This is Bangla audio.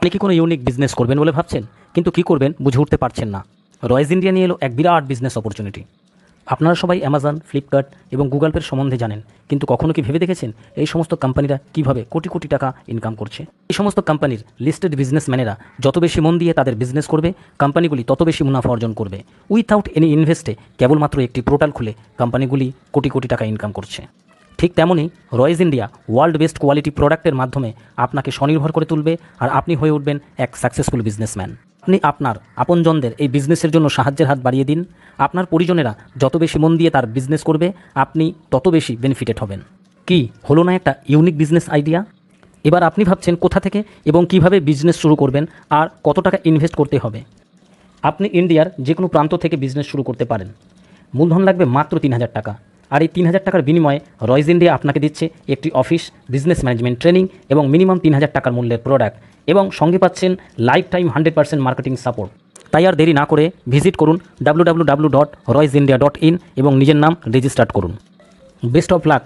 আপনি কি কোনো ইউনিক বিজনেস করবেন বলে ভাবছেন? কিন্তু কি করবেন বুঝে উঠতে পারছেন না। রয়েস ইন্ডিয়া নিয়ে এলো এক বিরাট বিজনেস অপরচুনিটি আপনারা সবাই অ্যামাজন ফ্লিপকার্ট এবং গুগল পের সম্বন্ধে জানেন, কিন্তু কখনো কি ভেবে দেখেছেন এই সমস্ত কোম্পানিরা কীভাবে কোটি কোটি টাকা ইনকাম করছে? এই সমস্ত কোম্পানির লিস্টেড বিজনেসম্যানেরা যত বেশি মন দিয়ে তাদের বিজনেস করবে, কোম্পানিগুলি তত বেশি মুনাফা অর্জন করবে। উইথাউট এনি ইনভেস্টে কেবলমাত্র একটি পোর্টাল খুলে কোম্পানিগুলি কোটি কোটি টাকা ইনকাম করছে। ঠিক তেমনই Royes India world best quality প্রোডাক্টের মাধ্যমে আপনাকে স্বনির্ভর করে তুলবে আর আপনি হয়ে উঠবেন এক সাকসেসফুল বিজনেসম্যান। আপনি আপনার আপনজনদের এই বিজনেসের জন্য সাহায্যের হাত বাড়িয়ে দিন। আপনার পরিজনেরা যত বেশি মন দিয়ে তার বিজনেস করবে, আপনি তত বেশি বেনিফিটেড হবেন। কি, হলো না একটা ইউনিক বিজনেস আইডিয়া? এবার আপনি ভাবছেন কোথা থেকে এবং কীভাবে বিজনেস শুরু করবেন আর কত টাকা ইনভেস্ট করতে হবে? আপনি ইন্ডিয়ার যে কোনো প্রান্ত থেকে বিজনেস শুরু করতে পারেন। মূলধন লাগবে মাত্র তিন হাজার টাকা। আর এই তিন হাজার টাকার বিনিময়ে রয়েস ইন্ডিয়া আপনাকে দিচ্ছে একটি অফিস বিজনেস ম্যানেজমেন্ট ট্রেনিং এবং মিনিমাম তিন হাজার টাকার মূল্যের প্রোডাক্ট এবং সঙ্গে পাচ্ছেন lifetime hundred percent marketing support তাই আর দেরি না করে ভিজিট করুন W W W dot Royes India dot in এবং নিজের নাম রেজিস্টার্ড করুন। Best of luck